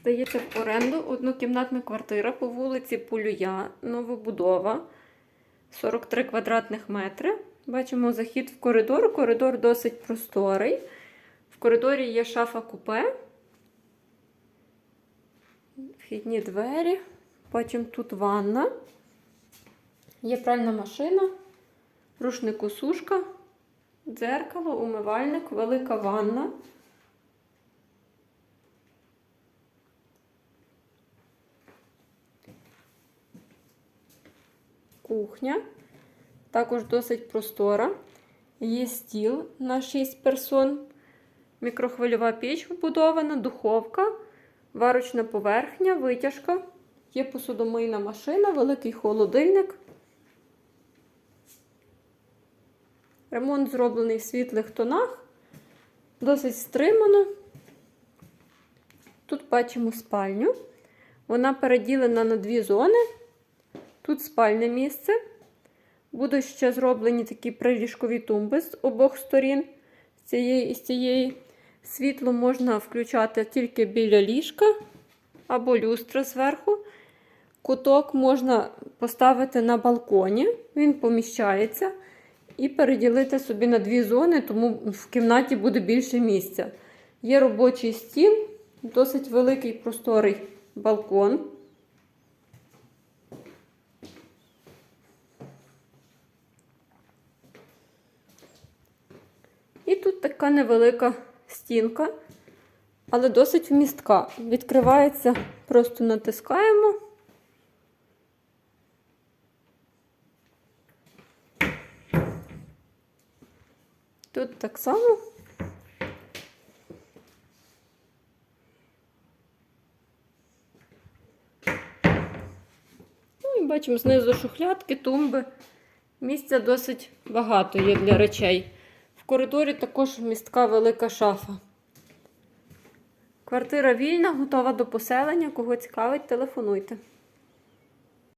Здається, в оренду однокімнатна квартира по вулиці Полюя, новобудова, 43 квадратних метри. Бачимо захід в коридор. Коридор досить просторий. В коридорі є шафа купе, вхідні двері. Потім тут ванна. Є пральна машина, рушнику сушка, дзеркало, умивальник, велика ванна. Кухня. Також досить простора. Є стіл на 6 персон, мікрохвильова піч вбудована, духовка, варочна поверхня, витяжка. Є посудомийна машина, великий холодильник. Ремонт зроблений в світлих тонах, досить стримано. Тут бачимо спальню. Вона переділена на дві зони. Тут спальне місце. Будуть ще зроблені такі приліжкові тумби з обох сторін. З цієї і з цієї. Світло можна включати тільки біля ліжка або люстра зверху. Куток можна поставити на балконі, він поміщається. І переділити собі на дві зони, тому в кімнаті буде більше місця. Є робочий стіл, досить великий просторий балкон. І тут така невелика стінка, але досить вмістка. Відкривається, просто натискаємо. Тут так само. Ну і бачимо знизу шухлядки, тумби. Місця досить багато є для речей. Коридорі також містка велика шафа. Квартира вільна, готова до поселення. Кого цікавить, телефонуйте.